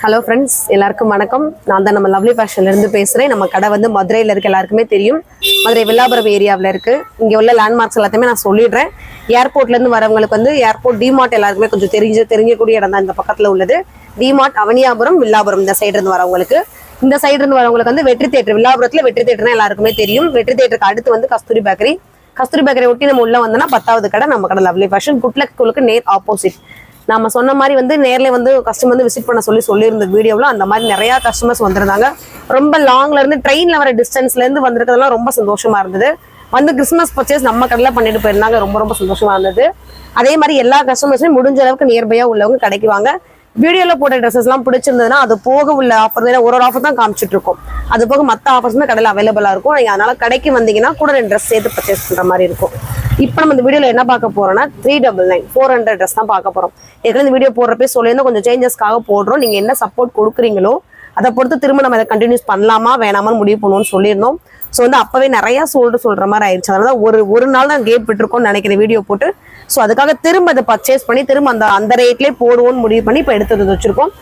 Hello friends எல்லாருக்கும் வணக்கம். நான் தான் நம்ம லவ்லி ஃபேஷன்லேருந்து பேசுகிறேன் நம்ம கடை வந்து மதுரையில் இருக்க. எல்லாருக்குமே தெரியும். மதுரை வில்லாபுரம் ஏரியாவில் இருக்குது இங்கே உள்ள லேண்ட்மார்க்ஸ் எல்லாத்தையுமே நான் சொல்லிடுறேன். ஏர்போர்ட்லேருந்து வரவங்களுக்கு வந்து ஏர்போர்ட் டிமார்ட் எல்லாருக்குமே கொஞ்சம் தெரிஞ்சு தெரிஞ்சக்கூடிய இடம் தான் இந்த பக்கத்தில் உள்ளது. டிமார்ட் அவனியாபுரம் வில்லாபுரம் இந்த சைடுலேருந்து வரவங்களுக்கு. இந்த சைடுலேருந்து வரவங்களுக்கு வந்து வெற்றி தேட்டர் வில்லாபுரத்தில் வெற்றி தேட்டர்னா எல்லாருக்குமே தெரியும். வெற்றி தேட்டருக்கு அடுத்து வந்து கஸ்தூரி பேக்கரி. கஸ்தூரி பேக்கரி ஒட்டி நம்ம உள்ள வந்தோம்னா பத்தாவது கடை நம்ம கடை லவ்லி ஃபேஷன் குட்லக் ஸ்கூலுக்கு நேர் ஆப்போசிட் நம்ம சொன்ன மாதிரி வந்து நேரில் வந்து கஸ்டமர் வந்து விசிட் பண்ண சொல்லி சொல்லியிருந்த வீடியோவில் அந்த மாதிரி நிறையா கஸ்டமர்ஸ் வந்திருந்தாங்க. ரொம்ப லாங்ல இருந்து வர டிஸ்டன்ஸ்லேருந்து வந்திருக்கிறதுலாம் ரொம்ப சந்தோஷமா இருந்தது. வந்து கிறிஸ்மஸ் பர்ச்சேஸ் நம்ம கடையில் பண்ணிட்டு போயிருந்தாங்க. ரொம்ப ரொம்ப சந்தோஷமா இருந்தது. அதே மாதிரி எல்லா கஸ்டமர்ஸும் முடிஞ்ச அளவுக்கு நியர்பையாக உள்ளவங்க கிடைக்குவாங்க வீடியோல போட்ட ட்ரெஸ்ஸஸ் எல்லாம் பிடிச்சிருந்ததுன்னா அது போக உள்ள ஆஃபர் ஒரு ஒரு ஆஃபர் தான் காமிச்சிட்டு இருக்கோம். அது போக மற்ற ஆஃபர்ஸுமே கடையில் அவைலபிளா இருக்கும். நீங்க அதனால கடைக்கு வந்தீங்கன்னா கூட ரெண்டு ட்ரெஸ் சேர்த்து பர்ச்சேஸ் பண்ற மாதிரி இருக்கும். இப்போ நம்ம இந்த வீடியோல என்ன பார்க்க போறோம்னா three double nine four hundred dress தான் பார்க்க போறோம். ஏற்கனவே இந்த வீடியோ போடுறப்பே சொல்லியிருந்தோம் கொஞ்சம் சேஞ்சஸ்க்காக போடுறோம். நீங்க என்ன சப்போர்ட் கொடுக்குறீங்களோ அதை பொறுத்து திரும்ப நம்ம இதை கண்டினியூஸ் பண்ணலாமா வேணாமான்னு முடிவு பண்ணுவோம்னு சொல்லியிருந்தோம். ஸோ வந்து அப்பவே நிறைய சொல்ற சொல்ற மாதிரி ஆயிடுச்சு. அதனால ஒரு ஒரு நாள் தான் கேப் விட்டுருக்கோம்னு நினைக்கிறேன். வீடியோ போட்டு ஸோ அதுக்காக திரும்ப அதை பர்ச்சேஸ் பண்ணி திரும்ப அந்த அந்த ரேட்லேயே போடுவோம்னு முடிவு பண்ணி இப்போ எடுத்து வச்சிருக்கோம்.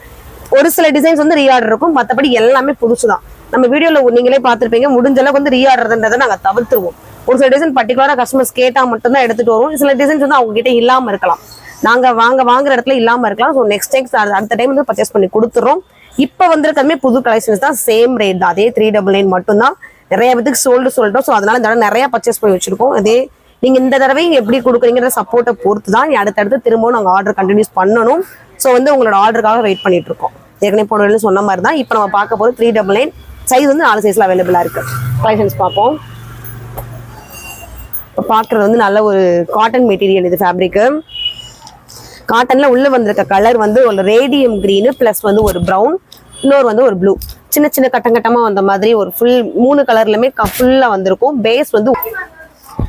ஒரு சில டிசைன்ஸ் வந்து ரீஆர்டர் இருக்கும். மற்றபடி எல்லாமே புதுசு தான் நம்ம வீடியோவில் நீங்களே பார்த்துருப்பீங்க. முடிஞ்ச அளவுக்கு வந்து ரீஆர்டர்ன்றதை நாங்கள் தவிர்த்துருவோம். ஒரு சில டிசைன் பர்டிகுலராக கஸ்டமர்ஸ் கேட்டால் மட்டும்தான் எடுத்துட்டு வரும் சில டிசைன்ஸ் வந்து அவங்க கிட்ட இல்லாமல் இருக்கலாம். நாங்க வாங்க வாங்குற இடத்துல இல்லாமல் இருக்கலாம். ஸோ நெக்ஸ்ட் டைம் அடுத்த டைம் வந்து பர்ச்சேஸ் பண்ணி கொடுத்துறோம். இப்போ வந்திருக்கதுமே புது கலெக்ஷன்ஸ் தான். சேம் ரேட் தான். அதே த்ரீ டபுள் நைன் மட்டும்தான். நிறைய பேத்துக்கு சோல்டு சொல்லிட்டோம் ஸோ அதனால இந்த நிறையா நிறைய பர்ச்சேஸ் பண்ணி வச்சிருக்கோம். அதே நீங்க இந்த தடவை எப்படி கொடுக்குறீங்கிற சப்போர்ட்டை பொறுத்து தான் நீ அடுத்தடுத்து திரும்பவும் நாங்கள் ஆர்டர் கண்டினியூஸ் பண்ணணும். ஸோ வந்து உங்களோட ஆர்டருக்காக வெயிட் பண்ணிட்டு இருக்கோம். ஏற்கனவே போன சொன்ன மாதிரி தான் இப்போ நம்ம பார்க்க போகிறது த்ரீ டபுள் நைன் சைஸ் வந்து நாலு சைஸ்ல அவைலபிளாக இருக்கு. கலெக்ஷன்ஸ் பார்ப்போம். இப்போ பார்க்குறது வந்து நல்ல ஒரு காட்டன் மெட்டீரியல் இது ஃபேப்ரிக்கு காட்டனில் உள்ளே வந்திருக்க கலர் வந்து ஒரு ரேடியம் க்ரீனு ப்ளஸ் வந்து ஒரு ப்ரௌன் இன்னொரு வந்து ஒரு ப்ளூ சின்ன சின்ன கட்டம் கட்டமாக வந்த மாதிரி ஒரு ஃபுல் மூணு கலர்லயுமே ஃபுல்லாக வந்திருக்கும். பேஸ் வந்து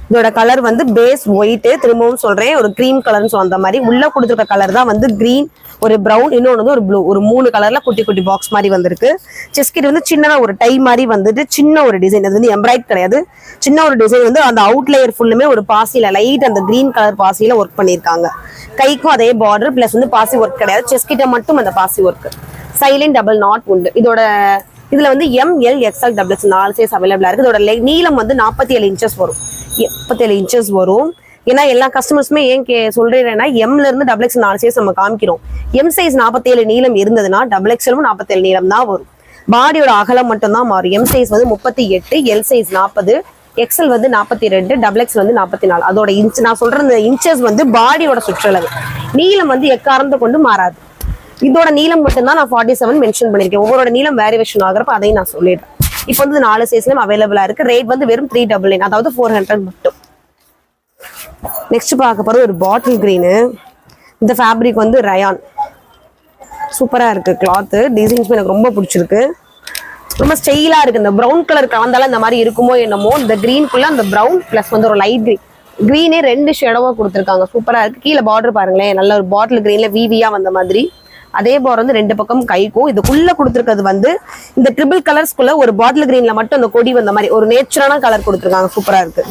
இதோட கலர் வந்து பேஸ் ஒயிட்டு திரும்பவும் சொல்றேன். ஒரு க்ரீம் கலர்னு ஸோ அந்த மாதிரி உள்ள கொடுத்துருக்க கலர் தான் வந்து கிரீன் ஒரு ப்ரௌன் இன்னொன்று வந்து ஒரு ப்ளூ ஒரு மூணு கலர்ல குட்டி குட்டி பாக்ஸ் மாதிரி வந்திருக்கு. செஸ்கிட் வந்து சின்னதா ஒரு டை மாதிரி வந்துட்டு சின்ன ஒரு டிசைன் அது வந்து எம்ப்ராய்ட் கிடையாது. சின்ன ஒரு டிசைன் வந்து அந்த அவுட்லேயர் ஃபுல்லுமே ஒரு பாசியில லைட் அந்த கிரீன் கலர் பாசியில ஒர்க் பண்ணியிருக்காங்க. கைக்கும் அதே பார்டர் பிளஸ் வந்து பாசி ஒர்க் கிடையாது. செஸ்கிட்ட மட்டும் அந்த பாசி ஒர்க் சைலண்ட் டபுள் நாட் உண்டு இதோட இதுல வந்து எம் எல் எக்ஸ்எல் டபுள்ஸ் நாலு சைஸ் அவைலபிளா இருக்கு. இதோட நீளம் வந்து நாற்பத்தி ஏழு இன்ச்சஸ் வரும். முப்பத்தேழு இன்ச்சஸ் வரும்? ஏன்னா எல்லா கஸ்டமர்ஸுமே ஏன் கே சொல்றேன்னா எம்ல இருந்து டபுள் எக்ஸ் நாலு சைஸ் நம்ம காமிக்கிறோம். எம் சைஸ் நாற்பத்தேழு நீளம் இருந்ததுன்னா டபுள் எக்ஸ்எலும் நாற்பத்தேழு நீளம் தான் வரும். பாடியோட அகலம் மட்டும் தான் மாறும். எம் சைஸ் வந்து முப்பத்தி எட்டு எல் சைஸ் நாற்பது எக்ஸல் வந்து நாற்பத்தி ரெண்டு டபுள் எக்ஸ் வந்து நாற்பத்தி நாலு. அதோட இன்ச் நான் சொல்ற இந்த இன்ச்சஸ் வந்து பாடியோட சுற்றளவு. நீளம் வந்து எக்காரந்து கொண்டு மாறாது. இதோட நீளம் மட்டும்தான் நான் ஃபார்ட்டி செவன் மென்ஷன் பண்ணிருக்கேன் ஒவ்வொரு நீளம் வேரியேஷன் ஆகிறப்ப அதையும் நான் சொல்லிடுறேன். இப்போ வந்து நாலு சைஸ்லயும் அவைலபிளா இருக்கு. ரேட் வந்து வெறும் த்ரீ டபுள் நைன் அதாவது ஃபோர் ஹண்ட்ரட் மட்டும். நெக்ஸ்ட் பார்க்க போறது ஒரு பாட்டில் கிரீனு இந்த ஃபேப்ரிக் வந்து ரயான் சூப்பரா இருக்கு கிளாத்து டிசைன்ஸ் எனக்கு ரொம்ப பிடிச்சிருக்கு. ரொம்ப ஸ்டைலா இருக்கு. இந்த ப்ரௌன் கலர் கலந்தாலும் இந்த மாதிரி இருக்குமோ என்னமோ இந்த கிரீனுக்குள்ள அந்த ப்ரௌன் ப்ளஸ் வந்து ஒரு லைட் கிரீன் கிரீனே ரெண்டு ஷேடவா கொடுத்துருக்காங்க. சூப்பரா இருக்கு. கீழே பார்டர் பாருங்களேன். நல்ல ஒரு பாட்டில் கிரீன்ல விவியா வந்த மாதிரி. அதே போர் வந்து ரெண்டு பக்கம் கைக்கும். இதுக்குள்ள கொடுத்துருக்கிறது வந்து இந்த ட்ரிபிள் கலர்ஸ்குள்ள ஒரு பாட்டில் கிரீன்ல மட்டும் அந்த கொடி வந்த மாதிரி ஒரு நேச்சரான கலர் கொடுத்துருக்காங்க. சூப்பரா இருக்கு.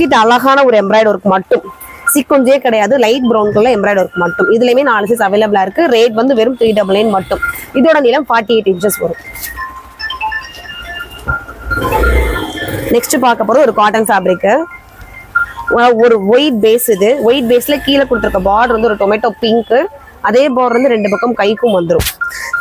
கிட்ட அழகான ஒரு எம்ப்ராய்டு ஒர்க் மட்டும். சீக்வன்ஸே கிடையாது. Light brown embroider embroid work மட்டும். இதுலயுமே நாலு சைஸ் அவைலபிளா இருக்கு. ரேட் வந்து வெறும் த்ரீ டபுள் நைன் மட்டும். இதோட நீளம் ஃபார்ட்டி எயிட் இன்ச்சஸ் வரும். நெக்ஸ்ட் பார்க்க போகிறது ஒரு காட்டன் ஃபேப்ரிக் ஒரு ஒயிட் பேஸ் இது. ஒயிட் பேஸ்ல கீழே கொடுத்துருக்க பார்டர் வந்து ஒரு டொமேட்டோ பிங்க் அதே பார்டர் வந்து ரெண்டு பக்கம் கைக்கும் வந்துடும்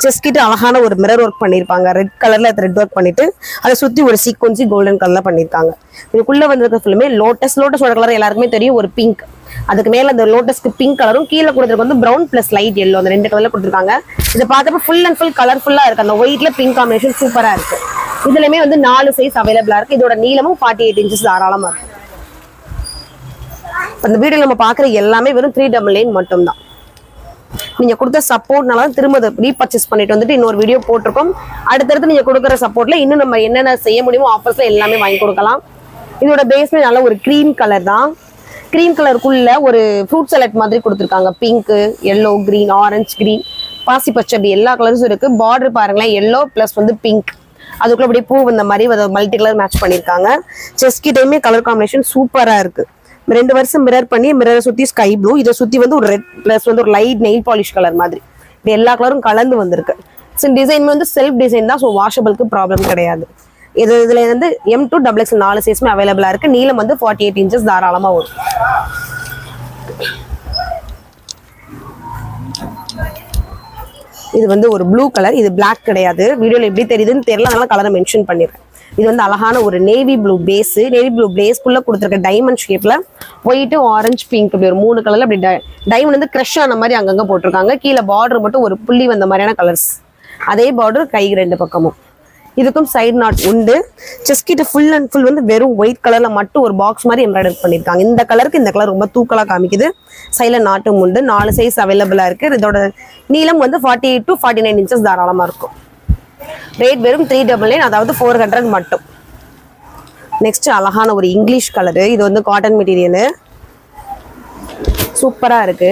செஸ் கிட்ட அழகான ஒரு மிரர் ஒர்க் பண்ணியிருப்பாங்க ரெட் கலர்ல ரெட் ஒர்க் பண்ணிட்டு அதை சுத்தி ஒரு சீக்வன்சி கோல்டன் கலர்ல பண்ணியிருக்காங்க இதுக்குள்ள வந்திருக்க ஃபுல்லுமே லோட்டஸ் லோட்டஸோட கலர் எல்லாருக்குமே தெரியும் ஒரு பிங்க் அதுக்கு மேல அந்த லோட்டஸ்க்கு பிங்க் கலரும் கீழே கொடுத்துருக்கு வந்து ப்ரௌன் பிளஸ் லைட் எல்லோ அந்த ரெண்டு கலர்ல கொடுத்துருக்காங்க. இதை பார்த்தப்ப ஃபுல் அண்ட் ஃபுல் கலர்ஃபுல்லா இருக்கு. அந்த ஒயிட்ல பிங்க் காம்பினேஷன் சூப்பரா இருக்கு. இதுலயுமே வந்து நாலு சைஸ் அவைலபிளா இருக்கு. இதோட நீளமும் ஃபார்ட்டி எயிட் இன்ச்சஸ் தாராளமா இருக்கு. அந்த வீடியோ நம்ம பாக்குற எல்லாமே வெறும் த்ரீ டபுள் நைன் மட்டும்தான். நீங்க கொடுத்த சப்போர்ட்னால தான் திரும்ப அதை ரீபர்ச்சேஸ் பண்ணிட்டு வந்துட்டு இன்னொரு வீடியோ போட்டிருக்கோம். அடுத்தடுத்து நீங்க கொடுக்குற சப்போர்ட்ல இன்னும் நம்ம என்னென்ன செய்ய முடியுமோ ஆஃபர்ஸ்ல எல்லாமே வாங்கி கொடுக்கலாம். இதோட பேஸ்மே நல்ல ஒரு க்ரீம் கலர் தான். க்ரீம் கலருக்குள்ள ஒரு ஃப்ரூட் சலட் மாதிரி கொடுத்துருக்காங்க. Pink yellow green orange green பாசி பச்சை அப்படி எல்லா கலர்ஸும் இருக்கு. பார்டர் பாருங்களேன் எல்லோ ப்ளஸ் வந்து பிங்க் அதுக்குள்ள அப்படியே பூ வந்த மாதிரி மல்டி கலர் மேட்ச் பண்ணியிருக்காங்க செஸ் கிட்டயுமே கலர் காம்பினேஷன் சூப்பரா இருக்கு. ரெண்டு வருஷம் மிரர் பண்ணி மிரரை சுற்றி ஸ்கை ப்ளூ இதை சுற்றி வந்து ஒரு ரெட் ப்ளஸ் வந்து ஒரு லைட் நெயில் பாலிஷ் கலர் மாதிரி. இது எல்லா கலரும் கலந்து வந்திருக்கு. ஸோ டிசைன் வந்து செல்ஃப் டிசைன் தான். ஸோ வாஷபிளுக்கு ப்ராப்ளம் கிடையாது. இது இதில் வந்து எம் டூ டபுள் எக்ஸ் நாலு சைஸுமே அவைலபிளாக இருக்குது நீளம் வந்து ஃபார்ட்டி எயிட் இன்ச்சஸ் தாராளமாக வரும். இது வந்து ஒரு ப்ளூ கலர் இது பிளாக் கிடையாது. வீடியோவில் எப்படி தெரியுதுன்னு தெரியல. அதனால கலரை மென்ஷன் பண்ணிடுறேன். இது வந்து அழகான ஒரு navy blue base navy blue பேஸ்க்குள்ள கொடுத்துருக்க டைமண்ட் ஷேப்பில் ஒயிட்டு ஆரஞ்சு பிங்க் இப்படி ஒரு மூணு கலர்ல அப்படி டைமண்ட் வந்து க்ரெஷ் ஆன மாதிரி அங்கங்கே போட்டிருக்காங்க. கீழே பார்டர் மட்டும் ஒரு புள்ளி வந்த மாதிரியான கலர்ஸ் அதே பார்டர் கை ரெண்டு பக்கமும். இதுக்கும் சைடு நாட் உண்டு. செஸ்ட் கிட்ட ஃபுல் அண்ட் ஃபுல் வந்து வெறும் ஒயிட் கலர்ல மட்டும் ஒரு பாக்ஸ் மாதிரி எம்ப்ராய்டர் பண்ணிருக்காங்க. இந்த கலருக்கு இந்த கலர் ரொம்ப தூக்கலா காமிக்குது. சைடுல நாட்டும் உண்டு. நாலு சைஸ் அவைலபிளாக இருக்கு. இதோட நீளம் வந்து forty eight to forty nine inches தாராளமா இருக்கும். ரேட் வெறும் த்ரீ டபுள் நைன் அதாவது ஃபோர் ஹண்ட்ரட் மட்டும். நெக்ஸ்ட் அழகான ஒரு இங்கிலீஷ் கலரு இது வந்து காட்டன் மெட்டீரியலு சூப்பராக இருக்கு.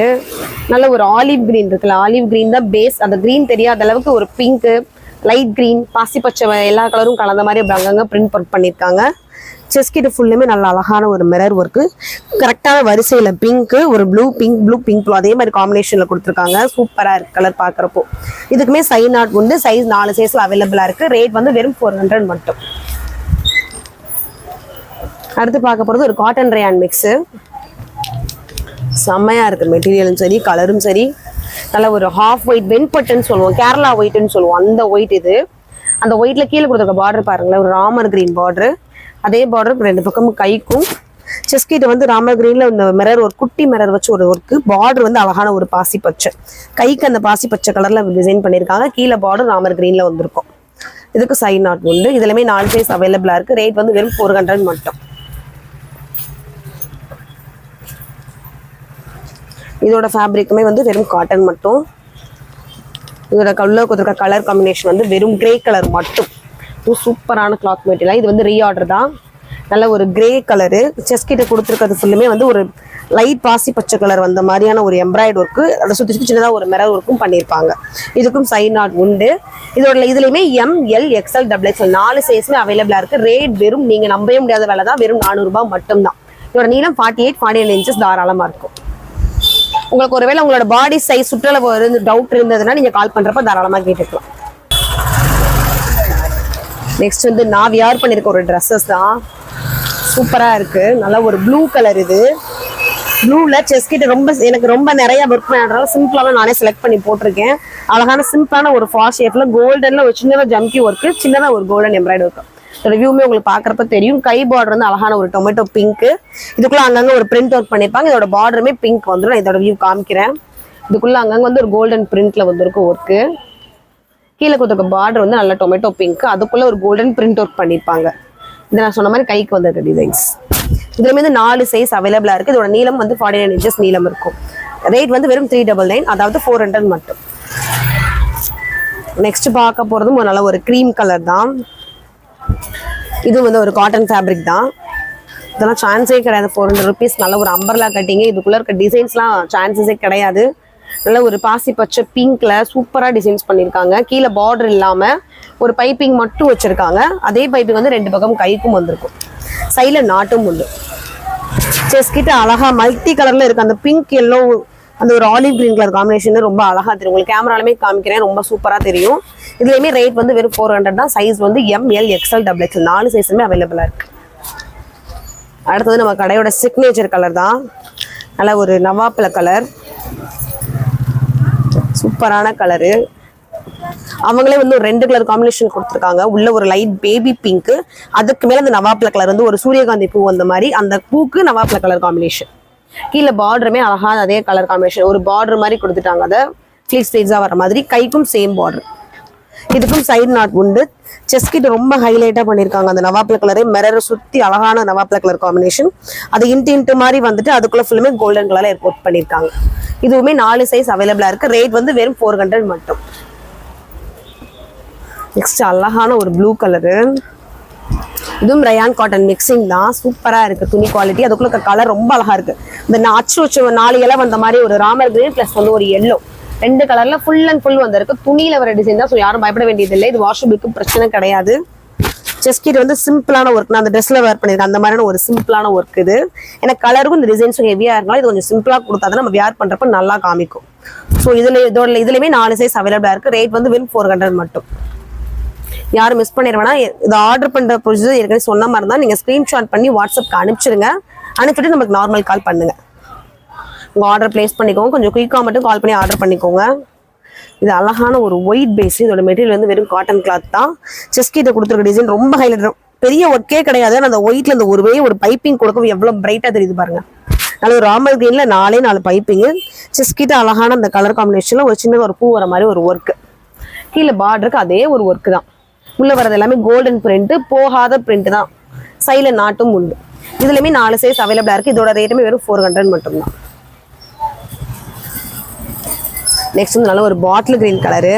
நல்ல ஒரு ஆலிவ் கிரீன் இருக்குல்ல ஆலிவ் கிரீன் தான் பேஸ் அந்த க்ரீன் தெரியாத அளவுக்கு ஒரு பிங்க்கு லைட் கிரீன் பாசி பச்சை எல்லா கலரும் கலந்த மாதிரி அப்படி அங்கங்க பிரிண்ட் ஒர்க் பண்ணியிருக்காங்க செஸ் கிட்ட ஃபுல்லுமே நல்ல அழகான ஒரு மிரர் ஒர்க்கு கரெக்டான வரிசையில் பிங்க்கு ஒரு blue pink blue pink blue அதே மாதிரி காம்பினேஷனில் கொடுத்துருக்காங்க. சூப்பராக இருக்குது கலர் பார்க்குறப்போ. இதுக்குமே சைன் நாட் உண்டு. சைஸ் நாலு சைஸில் அவைலபிளாக இருக்குது ரேட் வந்து வெறும் ஃபோர் ஹண்ட்ரட் மட்டும். அடுத்து பார்க்க போகிறது ஒரு காட்டன் ரேயான் மிக்ஸு செம்மையாக இருக்குது மெட்டீரியலும் சரி கலரும் சரி. நல்ல ஒரு ஹாஃப் ஒயிட் வெண்பட்டுன்னு சொல்லுவோம். கேரளா ஒயிட்டுன்னு சொல்லுவோம். அந்த ஒயிட் இது. அந்த ஒயிட்ல கீழே கொடுத்துருக்க பார்டர் பாருங்களேன். ஒரு ராமர் கிரீன் பார்டரு அதே பார்டர் ரெண்டு பக்கமும் கைக்கும் செஸ்கிட்ட வந்து ராமர் கிரீன்ல இந்த மிரர் ஒரு குட்டி மிரர் வச்சு ஒரு ஒர்க்கு பார்டர் வந்து அழகான ஒரு பாசி பச்சை கைக்கு அந்த பாசி பச்சை கலர்ல டிசைன் பண்ணியிருக்காங்க கீழே பார்டர் ராமர் கிரீன்ல வந்திருக்கும். இதுக்கு சைட் நாட் உண்டு. இதுலயுமே நாலு சைஸ் அவைலபிளா இருக்கு. ரேட் வந்து வெறும் ஃபோர் ஹண்ட்ரட் மட்டும். இதோட ஃபேப்ரிக்குமே வந்து வெறும் காட்டன் மட்டும். இதோட கல்ல கொடுத்துருக்க கலர் காம்பினேஷன் வந்து வெறும் கிரே கலர் மட்டும். சூப்பரான கிளாத் மெட்டீரியல் இது வந்து ரீஆர்டர் தான். நல்ல ஒரு கிரே கலரு செஸ்கிட்ட கொடுத்துருக்கிறது ஃபுல்லுமே வந்து ஒரு லைட் பாசி பச்சை கலர் வந்த மாதிரியான ஒரு எம்ப்ராய்டு ஒர்க்கு அதை சுற்றி சுற்றி சின்னதாக ஒரு மிரர் ஒர்க்கும் பண்ணியிருப்பாங்க. இதுக்கும் சைன் ஆட் உண்டு. இதோட இதுலையுமே M L XL double XL நாலு சைஸுமே அவைலபிளாக இருக்குது ரேட் வெறும் நீங்கள் நம்பவே முடியாத விலை தான். வெறும் நானூறுரூபா மட்டும்தான். இதோட நீளம் forty eight forty eight inches தாராளமாக இருக்கும். உங்களுக்கு ஒருவேளை உங்களோட பாடி சைஸ் சுற்றளவு இருந்து டவுட் இருந்ததுன்னா நீங்கள் கால் பண்ணுறப்ப தாராளமாக கேட்டுக்கலாம். நெக்ஸ்ட் வந்து நான் வியார் பண்ணியிருக்க ஒரு ட்ரெஸ்ஸஸ் தான். சூப்பராக இருக்குது நல்லா ஒரு ப்ளூ கலர் இது. ப்ளூவில் செஸ்கிட்ட ரொம்ப எனக்கு ரொம்ப நிறைய ஒர்க் பண்ணுறதால சிம்பிளாக நானே செலக்ட் பண்ணி போட்டிருக்கேன். அழகான சிம்பிளான ஒரு ஃபார் ஷேப்பில் கோல்டனில் ஒரு சின்னதாக ஜம்கி ஒர்க்கு சின்னதாக ஒரு கோல்டன் எம்ப்ராய்டரி ஒர்க்கு ரிவ்யூமே உங்களுக்கு பார்க்குறப்ப தெரியும். கை பார்டர் வந்து அழகான ஒரு டொமேட்டோ பிங்க்கு இதுக்குள்ளே அங்கங்கே ஒரு பிரிண்ட் ஒர்க் பண்ணியிருப்பாங்க இதோட பார்டருமே பிங்க் வந்துடும் இதோட வியூ காமிக்கிறேன். இதுக்குள்ளே அங்கங்கே வந்து ஒரு கோல்டன் பிரிண்ட்டில் வந்திருக்கும் ஒர்க்கு கீழே கொடுத்துருக்க பார்டர் வந்து நல்ல டொமேட்டோ பிங்க் அதுக்குள்ள ஒரு கோல்டன் பிரிண்ட் ஒர்க் பண்ணியிருப்பாங்க இது நான் சொன்ன மாதிரி கைக்கு வந்திருக்க டிசைன்ஸ் இதுல வந்து நாலு சைஸ் அவைலபிளா இருக்கு. இதோட நீளம் வந்து ஃபார்ட்டி நைன் இன்ச்சஸ் நீளம் இருக்கும். ரேட் வந்து வெறும் த்ரீ டபுள் நைன் அதாவது ஃபோர் ஹண்ட்ரட் மட்டும். நெக்ஸ்ட் பார்க்க போறதும் ஒரு நல்ல ஒரு க்ரீம் கலர் தான். இது வந்து ஒரு காட்டன் ஃபேப்ரிக் தான். இதெல்லாம் சான்ஸே கிடையாது. ஃபோர் ஹண்ட்ரட் ருபீஸ் நல்ல ஒரு அம்பர்லா கட்டிங்க. இதுக்குள்ள இருக்க டிசைன்ஸ்லாம் சான்சஸே கிடையாது. நல்ல ஒரு பாசி பச்சை பிங்க்ல சூப்பராக டிசைன்ஸ் பண்ணியிருக்காங்க கீழே பார்டர் இல்லாமல் ஒரு பைப்பிங் மட்டும் வச்சிருக்காங்க. அதே பைப்பிங் வந்து ரெண்டு பக்கம் கைக்கும் வந்திருக்கும். சைடில் நாட்டும் உண்டு. செஸ் கிட்ட அழகா மல்டி கலர்ல இருக்கு. அந்த பிங்க் எல்லோ அந்த ஒரு ஆலிவ் கிரீன் கலர் காம்பினேஷன் ரொம்ப அழகா தெரியும். உங்களுக்கு கேமராலுமே காமிக்கிறேன். ரொம்ப சூப்பரா தெரியும். இதுலயுமே ரேட் வந்து வெறும் ஃபோர் ஹண்ட்ரட் தான். சைஸ் வந்து M L XL double XL நாலு சைஸுமே அவைலபிளா இருக்கு. அடுத்தது நம்ம கடையோட சிக்னேச்சர் கலர் தான். நல்ல ஒரு நவாப்பில கலர் சூப்பரான கலரு அவங்களே வந்து ஒரு ரெண்டு கலர் காம்பினேஷன் கொடுத்துருக்காங்க. உள்ள ஒரு லைட் பேபி பிங்க் அதுக்கு மேல அந்த நவாப்ல கலர் வந்து ஒரு சூரியகாந்தி பூ அந்த மாதிரி அந்த பூக்கு நவாப்ல கலர் காம்பினேஷன் கீழே பார்டருமே அழகா அதே கலர் காம்பினேஷன் ஒரு பார்டர் மாதிரி கொடுத்துட்டாங்க அதை. ஃபிளிக்ஸ் ஃபிளிக்ஸா வர மாதிரி. கைக்கும் சேம் பார்டர் இதுக்கும் சைடு நாட் உண்டு செஸ்கிட் ரொம்ப ஹைலைட்டா பண்ணிருக்காங்க. அந்த நவாப்பழ கலரே மிரரை சுத்தி அழகான நவாப்பழ கலர் காம்பினேஷன் அது இன்ட்டு இன்ட்டு மாதிரி வந்துட்டு அதுக்குள்ள ஃபுல்லுமே கோல்டன் கலர்ல ஒர்க் பண்ணிருக்காங்க. இதுவுமே நாலு சைஸ் அவைலபிளா இருக்கு. ரேட் வந்து வெறும் ஃபோர் ஹண்ட்ரட் மட்டும். நெக்ஸ்ட் அழகான ஒரு ப்ளூ கலரு இதுவும் ரயான் காட்டன் மிக்சிங் தான். சூப்பராக இருக்குது துணி குவாலிட்டி அதுக்குள்ள கலர் ரொம்ப அழகாக இருக்குது இந்த நா- அச்சு வச்ச நாலு இலை வந்த மாதிரி ஒரு ராமர் கிரீன் ப்ளஸ் வந்து ஒரு எல்லோ ரெண்டு கலர்ல ஃபுல் அண்ட் ஃபுல் வந்திருக்கு. துணியில வர டிசைன் தான். ஸோ யாரும் பயப்பட வேண்டியதில்லை. இது வாஷபிளுக்கு பிரச்சனை கிடையாது. செஸ்கிட் வந்து சிம்பிளான ஒர்க் நான் அந்த ட்ரெஸ்ல வேர் பண்ணியிருக்கேன் அந்த மாதிரியான ஒரு சிம்பிளான ஒர்க் இது. ஏன்னா கலருக்கும் இந்த டிசைன்ஸும் ஹெவியா இருந்தாலும் இது கொஞ்சம் சிம்பிளா கொடுத்தா தான் நம்ம வேர் பண்றப்ப நல்லா காமிக்கும். ஸோ இதுல இதோட இதுலயுமே நாலு சைஸ் அவைலபிளா இருக்கு. ரேட் வந்து வெறும் ஃபோர் ஹண்ட்ரட் மட்டும். யாரும் மிஸ் பண்ணிடுவேன்னா இது ஆர்டர் பண்ற ப்ரொசீஜர் ஏற்கனவே சொன்ன மாதிரி தான் நீங்க ஸ்கிரீன்ஷாட் பண்ணி வாட்ஸ்அப்க்கு அனுப்பிச்சிடுங்க அனுப்பிச்சிட்டு நமக்கு நார்மல் கால் பண்ணுங்க. உங்கள் ஆர்டர் பிளேஸ் பண்ணிக்கோங்க. கொஞ்சம் குயிக்காக மட்டும் கால் பண்ணி ஆர்டர் பண்ணிக்கோங்க. இது அழகான ஒரு ஒயிட் பேஸ் இதோட மெட்டீரியல் வந்து வெறும் காட்டன் கிளாத் தான். செஸ்கிட்ட கொடுத்துருக்க டிசைன் ரொம்ப ஹைலைட் பெரிய ஒர்க்கே கிடையாது. அந்த ஒயிட்ல அந்த ஒருவே ஒரு பைப்பிங் கொடுக்கும் எவ்வளோ பிரைட்டாக தெரியுது பாருங்க. நல்ல ஒரு ராமல் கிரீன்ல நாலே நாலு பைப்பிங்கு செஸ்கிட்ட அழகான அந்த கலர் காம்பினேஷன்ல ஒரு சின்ன ஒரு பூ வர மாதிரி ஒரு ஒர்க் கீழே பார்டருக்கு அதே ஒரு ஒர்க் தான். உள்ள வர்றது எல்லாமே கோல்டன் பிரிண்ட் போகாத பிரிண்ட் தான். சைடில் நாட்டும் உண்டு. இதுலயுமே நாலு சைஸ் அவைலபிளா இருக்கு. இதோட ரேட்டுமே வெறும் ஃபோர் ஹண்ட்ரட் மட்டும்தான். நெக்ஸ்ட் வந்து நல்ல ஒரு பாட்டில் கிரீன் கலரு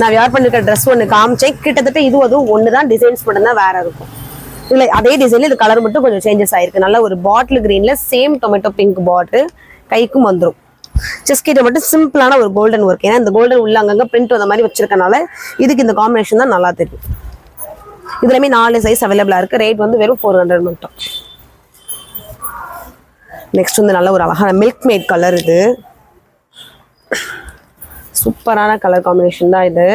நான் வேர் பண்ணிருக்க ட்ரெஸ் ஒன்று காமிச்சேன். கிட்டத்தட்ட இது அதுவும் ஒன்று தான் டிசைன்ஸ் மட்டும் தான் வேற இருக்கும். இல்லை அதே டிசைனில் இது கலர் மட்டும் கொஞ்சம் சேஞ்சஸ் ஆயிருக்கு. நல்ல ஒரு பாட்டில் கிரீனில் சேம் டொமேட்டோ பிங்க் பாட்டில் கைக்கும் வந்துடும் செஸ் கிட்ட மட்டும் சிம்பிளான ஒரு கோல்டன் ஒர்க் ஏன்னா இந்த கோல்டன் உள்ள அங்கங்கே பிரிண்ட் வந்த மாதிரி வச்சிருக்கனால இதுக்கு இந்த காம்பினேஷன் தான் நல்லா தெரியும். இதுலையுமே நாலு சைஸ் அவைலபிளாக இருக்குது ரேட் வந்து வெறும் ஃபோர் ஹண்ட்ரட் மட்டும். நெக்ஸ்ட் வந்து நல்ல ஒரு அழகான மில்க் மேட் கலர் இது. சூப்பரான கலர் காம்பினேஷன் தான் இது.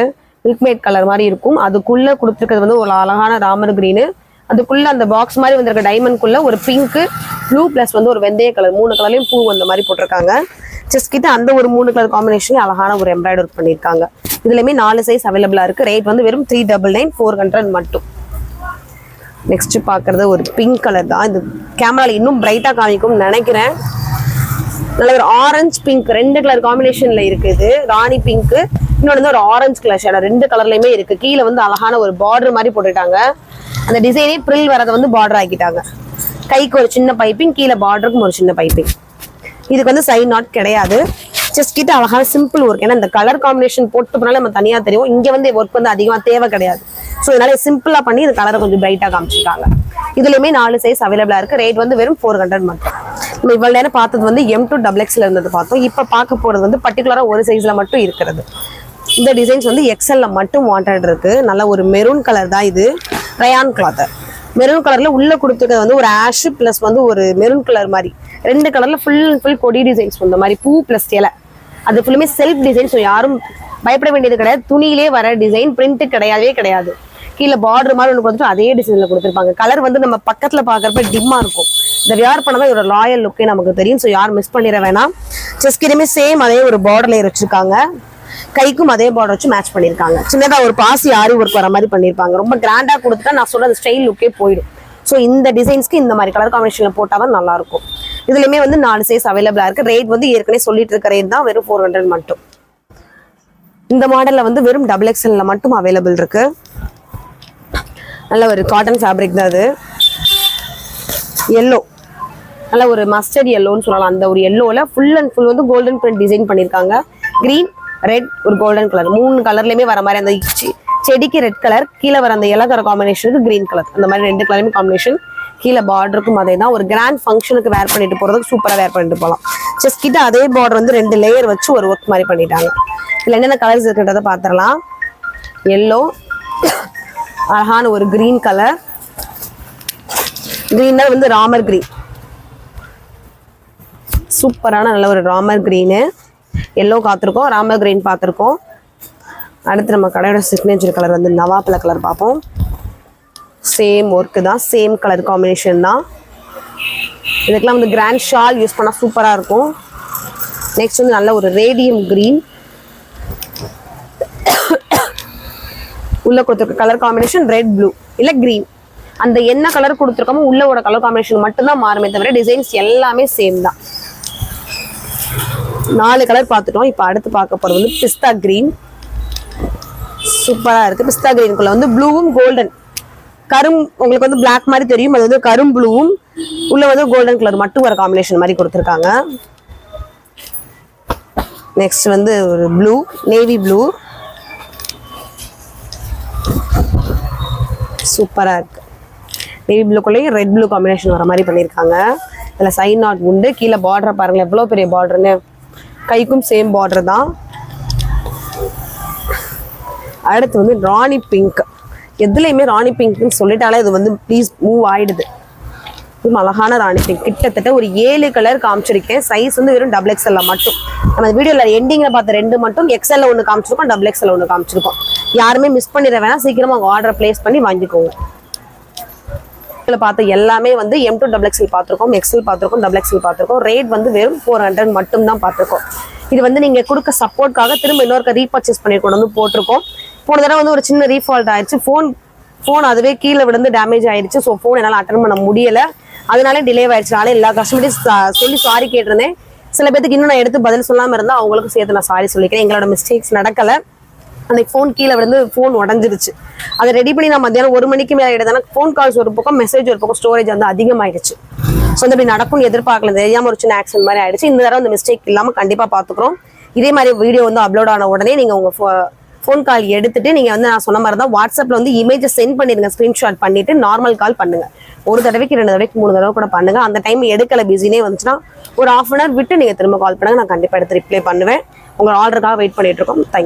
மில்க் மேட் கலர் மாதிரி இருக்கும். அதுக்குள்ளே கொடுத்துருக்கிறது வந்து ஒரு அழகான ராமர் கிரீனு அதுக்குள்ளே அந்த பாக்ஸ் மாதிரி வந்திருக்க டைமண்ட்குள்ளே ஒரு பிங்க்கு ப்ளூ ப்ளஸ் வந்து ஒரு வெந்தய கலர் மூணு கலர்லையும் பூ வந்த மாதிரி போட்டிருக்காங்க. செஸ் கிட்ட அந்த ஒரு மூணு கலர் காம்பினேஷன் அழகான ஒரு எம்ப்ராய்டர் பண்ணியிருக்காங்க. இதுலையுமே நாலு சைஸ் அவைலபிளாக இருக்கு. ரேட் வந்து வெறும் three double nine four hundred மட்டும். நெக்ஸ்ட் பார்க்கறது ஒரு பிங்க் கலர் தான். இது கேமராவில் இன்னும் பிரைட்டாக காமிக்கும்னு நினைக்கிறேன். நல்ல ஒரு ஆரஞ்சு பிங்க் ரெண்டு கலர் காம்பினேஷன்ல இருக்குது ராணி பிங்க் இன்னொன்று வந்து ஒரு ஆரஞ்சு கலர் ஷேடோ ரெண்டு கலர்லயுமே இருக்கு. கீழே வந்து அழகான ஒரு பார்டர் மாதிரி போட்டுட்டாங்க அந்த டிசைனே ப்ரில் வரதை வந்து பார்டர் ஆக்கிட்டாங்க. கைக்கு ஒரு சின்ன பைப்பிங் கீழே பார்டருக்கும் ஒரு சின்ன பைப்பிங் இதுக்கு வந்து சைட் நாட் கிடையாது. ஜஸ்ட் கிட்ட அழகான சிம்பிள் ஒர்க் ஏன்னா இந்த கலர் காம்பினேஷன் போட்டு போனாலும் நம்ம தனியாக தெரியும். இங்கே வந்து ஒர்க் வந்து அதிகமாக தேவை கிடையாது. ஸோ இதனால சிம்பிளாக பண்ணி இந்த கலரை கொஞ்சம் பிரைட்டாக காமிச்சிருக்காங்க. இதுலையுமே நாலு சைஸ் அவைலபிளாக இருக்குது ரேட் வந்து வெறும் ஃபோர் ஹண்ட்ரட் மட்டும். நம்ம இவ்வளோ நேரம் பார்த்தது வந்து எம் டூ டபுள் எக்ஸில் இருந்தது பார்த்தோம். இப்போ பார்க்க போகிறது வந்து பர்டிகுலராக ஒரு சைஸில் மட்டும் இருக்கிறது. இந்த டிசைன்ஸ் வந்து எக்ஸலில் மட்டும் வாண்டட் இருக்குது நல்ல ஒரு மெரூன் கலர் தான் இது. ரயான் கிளாத்து மெரூன் கலரில் உள்ளே கொடுத்துருக்கிறது வந்து ஒரு ஆஷ் ப்ளஸ் வந்து ஒரு மெரூன் கலர் மாதிரி. ரெண்டு கலரில் ஃபுல் அண்ட் ஃபுல் கொடி டிசைன்ஸ் வந்த மாதிரி. பூ ப்ளஸ் இலை அது ஃபுல்லுமே செல்ஃப் டிசைன் ஸோ யாரும் பயப்பட வேண்டியது கிடையாது. துணியிலே வர டிசைன் பிரிண்ட் கிடையாதே கிடையாது. கீழே பார்டர் மாதிரி ஒன்று கொடுத்துட்டு அதே டிசைனில் கொடுத்துருப்பாங்க. கலர் வந்து நம்ம பக்கத்தில் பார்க்குறப்ப டிம்மாக இருக்கும். இந்த வியார் பண்ணதான் இதோட லாயல் லுக்கே நமக்கு தெரியும். ஸோ யாரும் மிஸ் பண்ணிட வேணாம். செஸ்கிலுமே சேம் அதே ஒரு பார்டர் லேயர் வச்சுருக்காங்க. கைக்கும் அதே பார்டர் வச்சு மேட்ச் பண்ணியிருக்காங்க சின்னதாக ஒரு பாசி ஆரி ஒர்க் வர மாதிரி பண்ணியிருப்பாங்க ரொம்ப கிராண்டாக கொடுத்துட்டா நான் சொல்கிற அந்த ஸ்டைல் லுக்கே போயிடும். ஸோ இந்த டிசைன்ஸ்க்கு இந்த மாதிரி கலர் காம்பினேஷன்ல போட்டால் தான் நல்லா இருக்கும் இதுலயுமே வந்து நாலு சைஸ் அவைலபிளா இருக்கு. ரேட் வந்து ஏற்கனவே சொல்லிட்டு இருக்க ரேட் தான் வெறும் ஃபோர் ஹண்ட்ரட் மட்டும். இந்த மாடல்ல வந்து வெறும் டபுள் எக்ஸ்எல்ல மட்டும் அவைலபிள் இருக்கு. நல்ல ஒரு காட்டன் ஃபேப்ரிக் தான் அது. எல்லோ நல்ல ஒரு மஸ்டர்ட் எல்லோன்னு சொல்லலாம். அந்த ஒரு எல்லோல ஃபுல் அண்ட் ஃபுல் வந்து கோல்டன் பிரிண்ட் டிசைன் பண்ணியிருக்காங்க. கிரீன் ரெட் ஒரு கோல்டன் கலர் மூணு கலர்லயுமே வர மாதிரி அந்த செடிக்கு ரெட் கலர் கீழே வர அந்த இலக்கர காம்பினேஷனுக்கு கிரீன் கலர் அந்த மாதிரி ரெண்டு கலருமே காம்பினேஷன் கீழே பார்டருக்கும் அதே தான். ஒரு கிராண்ட் ஃபங்க்ஷனுக்கு வேர் பண்ணிட்டு போறதுக்கு சூப்பராக வேர் பண்ணிட்டு போகலாம் செஸ் கிட்ட அதே பார்டர் வந்து ரெண்டு லேயர் வச்சு ஒரு ஒர்க் மாதிரி பண்ணிட்டாங்க. இதில் என்னென்ன கலர்ஸ் இருக்குன்றத பார்த்துடலாம் எல்லோ அழகான ஒரு கிரீன் கலர் கிரீன் வந்து ராமர் கிரீன் சூப்பரான நல்ல ஒரு ராமர் கிரீனு எல்லோ காத்திருக்கோம். ராமர் கிரீன் பார்த்துருக்கோம். அடுத்து நம்ம கடையோட சிக்னேச்சர் கலர் வந்து நவாப்பில் கலர் பார்ப்போம். சேம் ஒர்க்கு தான் சேம் கலர் காம்பினேஷன் தான். இதுக்கெல்லாம் வந்து கிராண்ட் ஷால் யூஸ் பண்ணால் சூப்பராக இருக்கும். நெக்ஸ்ட் வந்து நல்ல ஒரு ரேடியம் க்ரீன் உள்ளே கொடுத்துருக்க கலர் காம்பினேஷன் ரெட் ப்ளூ இல்லை க்ரீன் அந்த என்ன கலர் கொடுத்துருக்கோமோ உள்ளோட கலர் காம்பினேஷன் மட்டும்தான் மாறுமே தவிர டிசைன்ஸ் எல்லாமே சேம் தான். நாலு கலர் பார்த்துட்டோம். இப்போ அடுத்து பார்க்க வந்து பிஸ்தா க்ரீன் சூப்பராக இருக்குது பிஸ்தா கிரீனுக்குள்ள வந்து ப்ளூவும் கோல்டன் கரும் உங்களுக்கு வந்து பிளாக் மாதிரி தெரியும். அது வந்து கரும் ப்ளூவும் உள்ள வந்து கோல்டன் கலர் மட்டும் வர காம்பினேஷன் மாதிரி கொடுத்துருக்காங்க. நெக்ஸ்ட் வந்து ஒரு ப்ளூ நேவி ப்ளூ சூப்பராக இருக்கு. நேவி ப்ளூக்குள்ளேயும் ரெட் ப்ளூ காம்பினேஷன் வர மாதிரி பண்ணியிருக்காங்க இதில் சைன் நாட் உண்டு. கீழே பார்டர் பாருங்களேன். எவ்வளோ பெரிய பார்டர்னு கைக்கும் சேம் பார்டர் தான். அடுத்து வந்து ராணி பிங்க். எதுலையுமே ராணி பிங்க்னு சொல்லிட்டாலே இது வந்து ப்ளீஸ் மூவ் ஆகிடுது ரொம்ப அழகான ராணி பிங்க். கிட்டத்தட்ட ஒரு ஏழு கலர் காமிச்சிருக்கேன். சைஸ் வந்து வெறும் டபுள் எக்ஸ்எல்ல மட்டும். நம்ம வீடியோல எண்டிங்ல பார்த்த ரெண்டு மட்டும் எக்ஸ்எல்ல ஒன்று காமிச்சிருக்கோம். டபுள் எக்ஸ்எல் ஒன்று காமிச்சிருக்கோம். யாருமே மிஸ் பண்ணிட வேணாம். சீக்கிரமா அவங்க ஆர்டர் பிளேஸ் பண்ணி வாங்கிக்கோங்க. இதில் பார்த்த எல்லாமே வந்து எம் டூ டபுள் எக்ஸ்எல் பார்த்துருக்கோம். எக்ஸ்எல் பார்த்துருக்கோம். டபுள் எக்ஸ்எல் பார்த்துருக்கோம். ரேட் வந்து வெறும் ஃபோர் ஹண்ட்ரட் மட்டும் தான் பார்த்துருக்கோம். இது வந்து நீங்க கொடுக்க சப்போர்ட்காக திரும்ப இன்னொருக்க ரீபர்ச்சேஸ் பண்ணி கொண்டு வந்து போட்டிருக்கோம். போன தடவை வந்து ஒரு சின்ன ரீஃபால்ட் ஆயிடுச்சு ஃபோன் ஃபோன் அதுவே கீழே விழுந்து டேமேஜ் ஆயிடுச்சு ஸோ ஃபோன் என்னால் அட்டன் பண்ண முடியலை. அதனாலே டிலே ஆயிடுச்சு நாளே எல்லா கஸ்டமர்டையும் சொல்லி சாரி கேட்டிருந்தேன். சில பேத்துக்கு இன்னும் நான் எடுத்து பதில் சொல்லாமல் இருந்தால் அவங்களுக்கும் சேர்த்து நான் சாரி சொல்லிக்கிறேன். எங்களோட மிஸ்டேக்ஸ் நடக்கலை. அன்னைக்கு ஃபோன் கீழே விழுந்து ஃபோன் உடஞ்சிருச்சு. அதை ரெடி பண்ணி நான் மத்தியானம் ஒரு மணிக்கு மேலே எடுத்தேன்னா ஃபோன் கால்ஸ் ஒரு பக்கம் மெசேஜ் ஒரு பக்கம் ஸ்டோரேஜ் வந்து அதிகமாகிடுச்சு ஸோ வந்து இப்படி நடக்கும்னு எதிர்பார்க்கல. தெரியாமல் ஒரு சின்ன ஆக்சிடென்ட் மாதிரி ஆயிடுச்சு. இந்த தடவை அந்த மிஸ்டேக் இல்லாமல் கண்டிப்பாக பார்த்துக்குறோம் இதே மாதிரி வீடியோ வந்து அப்லோட் ஆன உடனே நீங்கள் உங்கள் ஃபோ ஃபோன் கால் எடுத்துட்டு நீங்க வந்து நான் சொன்ன மாதிரி தான் வாட்ஸ்அப்ல வந்து இமேஜை சென்ட் பண்ணிருங்க ஸ்கிரீன்ஷாட் பண்ணிட்டு நார்மல் கால் பண்ணுங்க. ஒரு தடவைக்கு ரெண்டு தடவைக்கு மூணு தடவை கூட பண்ணுங்க. அந்த டைம் எடுக்கல பிஸினே வந்துச்சுன்னா ஒரு ஆஃப் அன் ஹவர் விட்டு நீங்க திரும்ப கால் பண்ணுங்க. நான் கண்டிப்பா எடுத்து ரிப்ளை பண்ணுவேன். உங்க ஆர்டருக்காக வெயிட் பண்ணிட்டு இருக்கோம். தேங்க்யூ